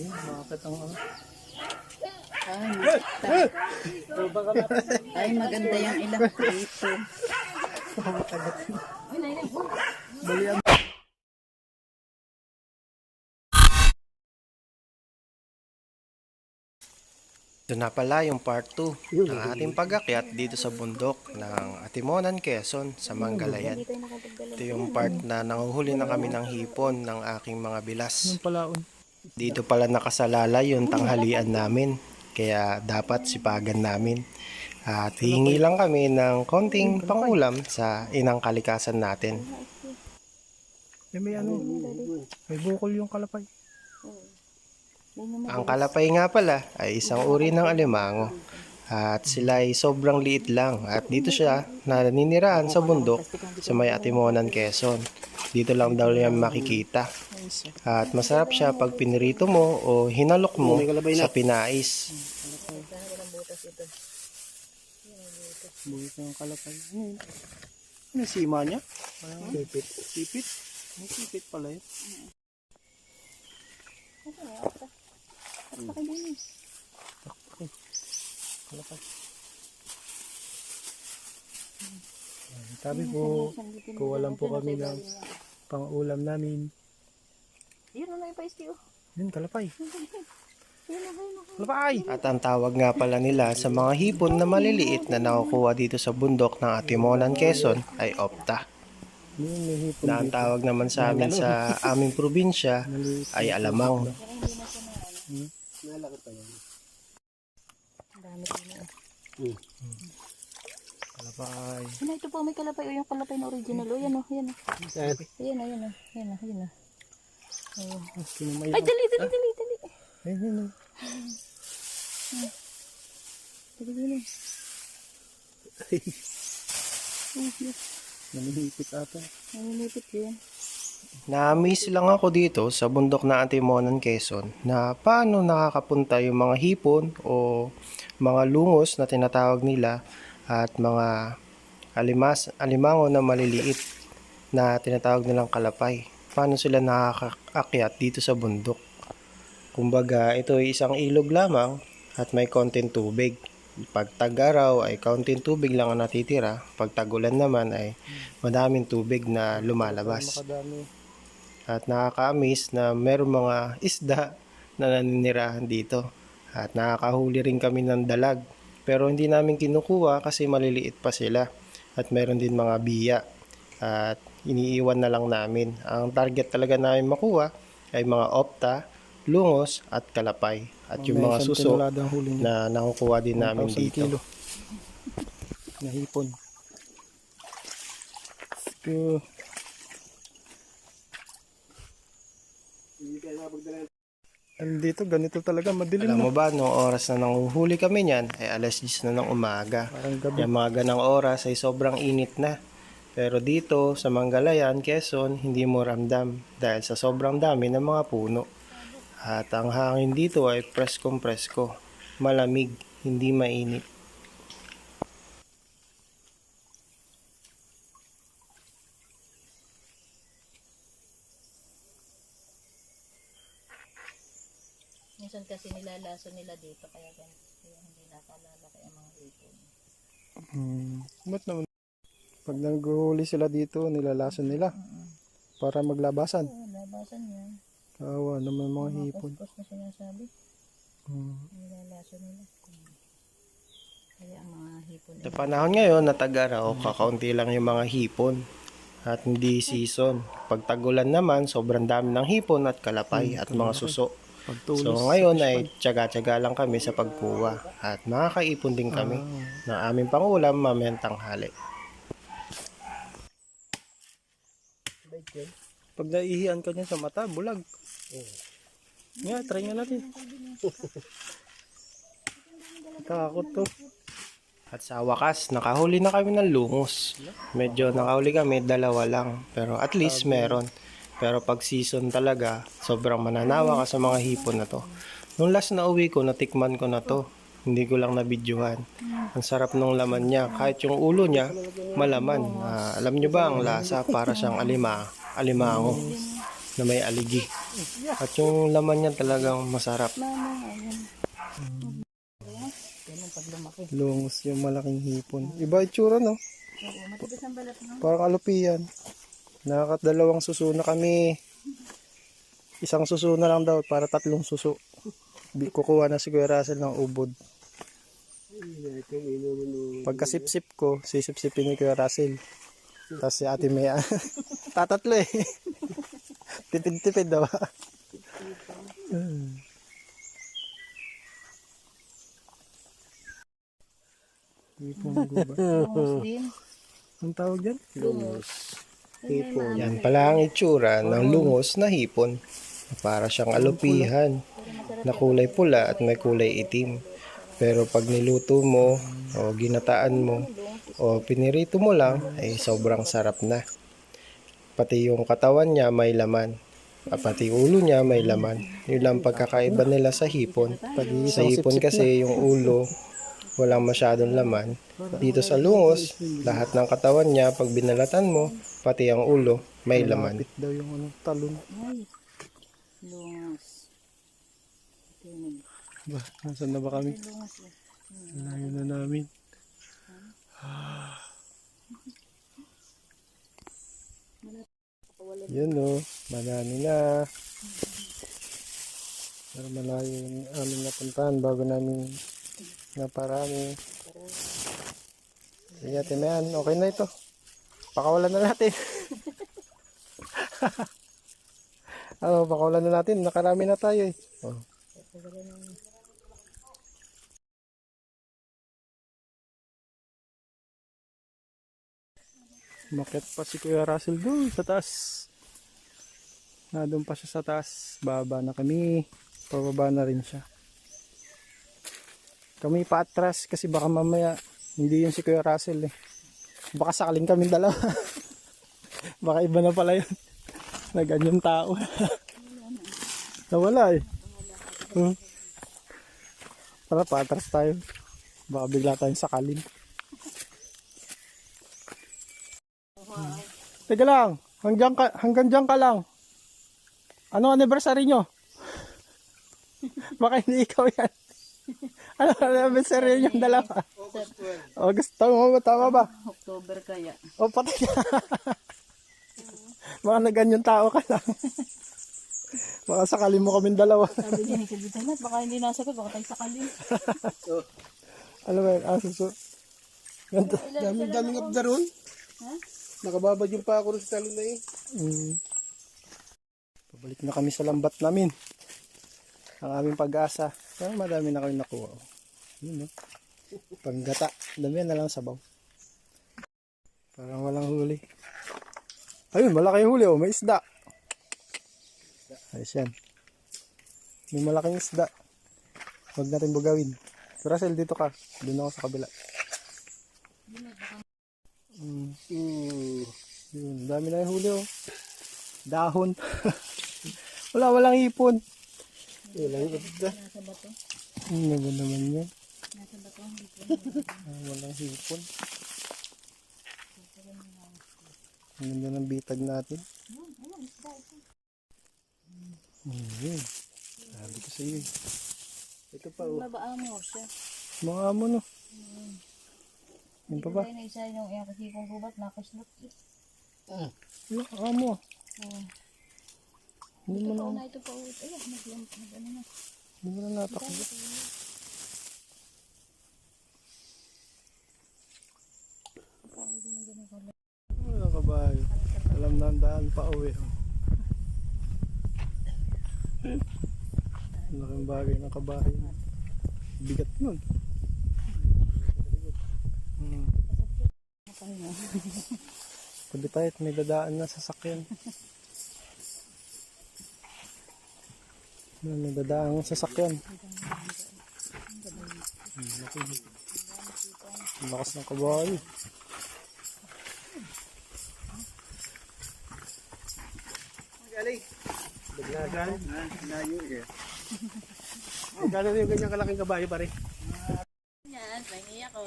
Bakit ang ano? Ay, ay maganda yung ilang dito. Bali ang Ito na pala yung part 2 ng ating pag-akyat dito sa bundok ng Atimonan, Quezon sa Manggalayan. Ito yung part na nanguhuli na kami ng hipon ng aking mga bilas. palaon. Dito pala nakasalala yung tanghalian namin. Kaya dapat sipagan namin. At hihingi lang kami ng konting pangulam sa inang kalikasan natin. Eh, may ano? May bukol yung kalapay. Ang kalapay nga pala ay isang uri ng alimango. At sila ay sobrang liit lang. At dito siya naninirahan sa bundok sa may Atimonan, Quezon. Dito lang daw yan makikita. At masarap siya pag pinirito mo o hinalok mo sa pinais. Buhit ng kalapay. Ano yun? Ano yung sima niya? Sipit. Sipit? May sipit pala yun. Kalapay. Ayan, Sabi po, kuha lang po kami ng pang-ulam namin. Yun na yung paistio. Yun, kalapay. Kalapay! At ang tawag nga pala nila sa mga hipon na maliliit na nakukuha dito sa bundok ng Atimonan, Quezon ay opta. Na ang tawag naman sa amin sa aming probinsya ay alamang. Ang dami din. Kalapay. Ano ito po may kalapay o yung kalapay na original. O yan o, yan o. Ayan o, yan o, yan o, yan o. Oh. Kinamay Ay, dali, dali, dali, dali. Ayun, yun, yun. Dali, dali. Namihipit ata. Naninipit yan. Na-amaze lang ako dito sa bundok na Antimonan, Quezon na paano nakakapunta yung mga hipon o mga lungos na tinatawag nila at mga alimas, alimango na maliliit na tinatawag nilang kalapay. Paano sila nakakaakyat dito sa bundok? Kumbaga, ito ay isang ilog lamang at may konting tubig. Pag tag-araw ay kaunting tubig lang ang natitira. Pag tagulan naman ay madaming tubig na lumalabas. Makadami. At nakaka-amaze na meron mga isda na naninirahan dito. At nakakahuli rin kami ng dalag. Pero hindi namin kinukuha kasi maliliit pa sila. At meron din mga biya. At iniiwan na lang namin. Ang target talaga namin makuha ay mga opta, lungos at kalapay. At yung mga suso na nakukuha din namin 1,000 dito. kilo. Na hipon. So, Ano dito, ganito talaga, madilim Alam mo ba, noong oras na nanguhuli kami niyan, ay alas 10 na ng umaga. Parang gabi. Yung mga ganang oras ay sobrang init na. Pero dito sa Manggalayan, Quezon, hindi mo ramdam dahil sa sobrang dami ng mga puno. At ang hangin dito ay preskong presko, malamig, hindi mainit. Minsan kasi nilalaso nila dito kaya ganito. Kaya hindi nakalala kaya mga ipon. Hmm. Ba't naman? Pag naghuli sila dito, nilalason nila. Para maglabasan. Oo, labasan yan. Kawawa naman mga hipon. Puspos na sinasabi. Hmm. Nilalaso nila. Kaya ang mga hipon Sa panahon ngayon na tag-araw, kakaunti lang yung mga hipon. At hindi season. Pag tagulan naman, sobrang dami ng hipon at kalapay at mga suso. Pagtulis. So ngayon ay tsaga-tsaga lang kami sa pagkuha at makakaipon din kami ng aming pangulam mamayang tanghali. Pag naihian ka niya sa mata, bulag. Nga, try nga natin. Takot to. At sa wakas, nakahuli na kami ng lungos. Medyo nakahuli kami, dalawa lang. Pero at least meron. Pero pag season talaga, sobrang mananawa ka sa mga hipon na to. Nung last na uwi ko, natikman ko na to. Hindi ko lang nabidyohan. Ang sarap ng laman niya. Kahit yung ulo niya, malaman. Ah, alam nyo ba ang lasa? Para siyang alima, alimango. na may aligi. At yung laman niya talagang masarap. Lungus yung malaking hipon. Iba itsura no? Parang alupian. Nakakadalawang suso na kami. Isang suso na lang daw para tatlong suso. Bi- Kukuha na si Kuya Russell ng ubod. Pagkasip-sip ko, sisip-sipin ni Kuya Russell. Tapos si Ate Mea. Tatatlo eh. Tipid-tipid daw. Guba. Lungos din. Ang tawag dyan? Lungos. Hipon. Yan pala ang itsura ng lungos na hipon. Para siyang alupihan na kulay pula at may kulay itim. Pero pag niluto mo o ginataan mo o pinirito mo lang ay sobrang sarap na. Pati yung katawan niya may laman. Ah, Pati ulo niya may laman. Yun lang pagkakaiba nila sa hipon. Sa hipon kasi yung ulo walang masyadong laman. Dito sa lungos, lahat ng katawan niya pag binalatan mo, pati ang ulo, may laman. daw yung ano, talon. Ay. Lungos. Ba, nasan na ba kami? Eh. Layo na namin. Yan o, manani na. Pero malayo yung aming napuntahan bago namin naparami. Sige, ate na yan. Okay na ito. Pakawalan na natin. ano, pakawalan na natin. Nakarami na tayo eh. Oh. Umakyat pa si Kuya Russell doon sa taas. Nandun pa siya sa taas. Baba na kami. Pababa na rin siya. Kami pa atras kasi baka mamaya hindi yun si Kuya Russell eh. Baka sakaling kami dalawa. baka iba na pala yun. Na ganyan tao. Nawala eh. Hmm. Tara pa atras tayo. Baka bigla tayong sakalin. Teka lang, hanggang, ka, hanggang dyan ka lang. Ano anniversary nyo? Baka hindi ikaw yan. Ano anniversary nyo yung dalawa? August 12. Tama ba? Tama ba? October kaya. O patay ka. Baka na ganyan tao ka lang. Baka sakali mo kaming dalawa. Sabi niya ni Kabitan at baka hindi nasagot, baka tayo sakali. Ano ba yun? Ah, suso. Ganda. Daming daming abda ron. Ha? Nakababad yung pa ako rin sa talon na eh. Mm. Pabalik na kami sa lambat namin. Ang aming pag-asa. Pero madami na kami nakuha. oh. Yun no. Panggata. Dami na lang sabaw. Parang walang huli. Ayun, malaki huli oh. May isda. Ayos yan. May malaking isda. Huwag natin bugawin. Russell, dito ka. Doon ako sa kabila. Mm. Hmm. Yun, dami na yung huli oh. Dahon. Wala, walang ipon. Walang abda. Nasa bato. Ano ba naman yan? Nasa bato. Ah, walang hipon. Ang ganda ng bitag natin. Ayun. Sabi ko sa iyo. eh. Ito pa oh. Mabaan mo siya. Mga amo no. Yan pa ba? Kaya na isa yung iyang kasi kong gubat, nakaslot. Wala, amo. Oh. Hindi mo Ito na, ito pa ulit. Ay, nag nag ano na. hindi mo na natakbo. Wala kabayo. Alam na ang daan pa uwi. Oh. Laking bagay ng kabayo. Bigat nun. Hmm. Tabi tayo at may dadaan na sasakyan. May dadaan ng sasakyan. Ang lakas ng kabayo. Galing. Baglagan. Layo eh. Gano'n yung ganyang kalaking kabayo pare? Yan, pahingi ako.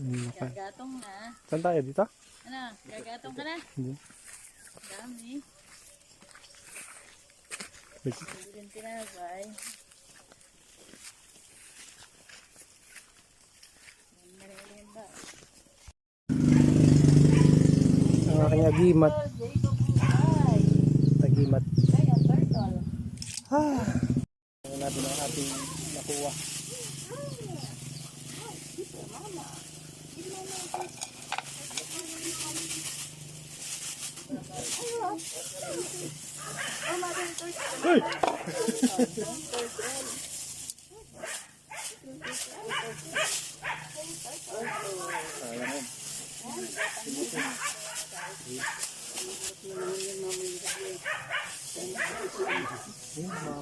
Ang laki. Gagatong na. Saan tayo dito? Ano, gagatong ka na? Dami. Tinapay. Ang aking agimat. Agimat. Turtle. Ano natin ang ating nakuha.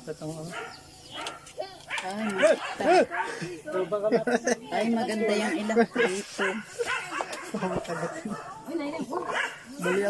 Ang ano? Ay, Ay, maganda yung ilang dito.